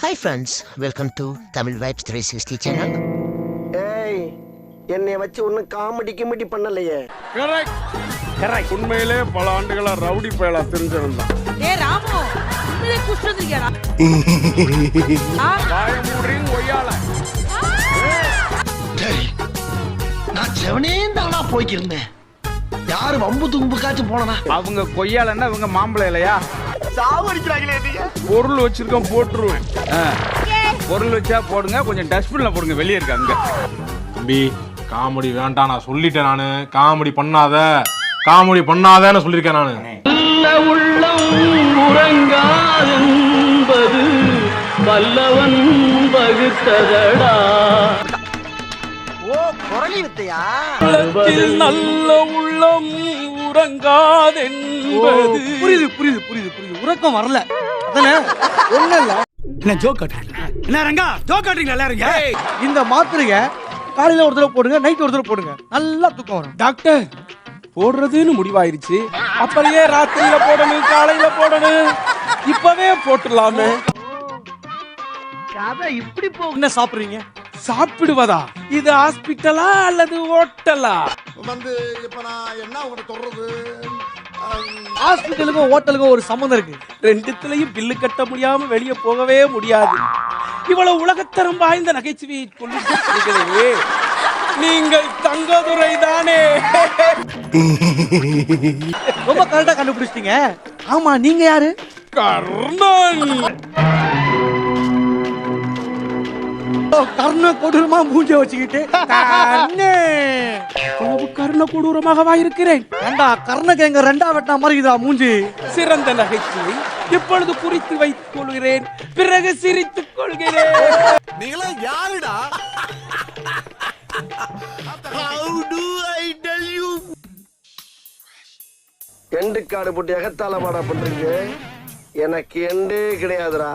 Hi friends welcome to Tamil vibes three sixty channel ஏய் என்னைய வச்சு ஒன்னும் காமெடி கிமெடி பண்ணலையே. கரெக்ட் உண்மையிலே பல ஆண்டுகளா ரவுடி பயலா தெரிஞ்சிருந்தான். ஏ ராமு உண்மையிலே குஷ்டு வந்திருக்கியாடா? ஆ, வாயமூடியும் ஒய்யால. நான் செவனே தானா போய்க்கிருந்தேன். யாரு வம்பு தும்புக்காச்சும் போனனா? அவங்க கொய்யாலன்னா இவங்க மாம்பழம் இல்லையா சாவடிக்கிறாங்களே பொருள் வச்சிருக்கோம் போட்டுருவேன். பொருள் வச்சா போடுங்க கொஞ்சம் டஸ்ட்பின்ல போடுங்க வெளியே இருக்கு அங்க. தம்பி காமெடி வேண்டாம் நான் சொல்லிட்டேன் நானு. காமெடி பண்ணாத. காமெடி பண்ணாதேன்னு சொல்லியிருக்கேன் நானு. உள்ளம் உறங்காதென்பது வல்லவன் வகுத்ததடா ஓ குரலி வித்தையா? நல்ல உள்ளம் புரியுது புரியுது புரியுது புரியுது உறக்கம் வரல. அதானே? இல்ல என்ன ஜோக் காட்டுறீங்களா என்ன ரங்கா? ஜோக் காட்டுறீங்களா எல்லாரும்? ஏய், இந்த மாத்திரைய காலையில ஒரு தடவை போடுங்க நைட் ஒரு தடவை போடுங்க. நல்லா தூக்கம் வரும். டாக்டர் போடுறதுன்னு முடிவாயிருச்சு. அப்படியே ராத்திரியில போடணும் காலையில போடணும். இப்பவே போட்டுடலாமே. கதை இப்படி போ என்ன சாப்பிடுறீங்க? சாப்பிடுவதா? இது ஹாஸ்பிட்டலா அல்லது ஹோட்டலா? வந்து இப்ப நான் என்ன உங்கள்கிட்ட சொல்றது? ஹாஸ்பிட்டலுக்கும் ஹோட்டலுக்கும் ஒரு சம்மந்தம் இருக்கு. ரெண்டுத்துலயும் பில்லு கட்ட முடியாம வெளியே போகவே முடியாது. இவ்வளவு உலகத்தரம் வாய்ந்த நகைச்சுவையை கொள்ளுகிறீர்களே நீங்கள் தங்கதுரை தானே ரொம்ப கரெக்டா கண்டுபிடிச்சிட்டீங்க. ஆமா நீங்க யாரு? கர்ணன். கர்ண கொடூரமா மூஞ்ச வச்சுக்கிட்டு கண்ணே. கர்ண கொடூரமாகவா இருக்கிறேன் ஏண்டா கர்ணக்கு எங்க ரெண்டா வெட்டின மாதிரி இதா மூஞ்சி? சிறந்த நகைச்சுவை இப்பொழுது குறித்து வைத்துக் கொள்கிறேன். பிறகு சிரித்துக் கொள்கிறேன். நீங்களா யாருடா? How do I tell you? எண்டு காடு போட்டு எகத்தால பாடா பண்றீங்க எனக்கு எண்டே கிடையாதுடா.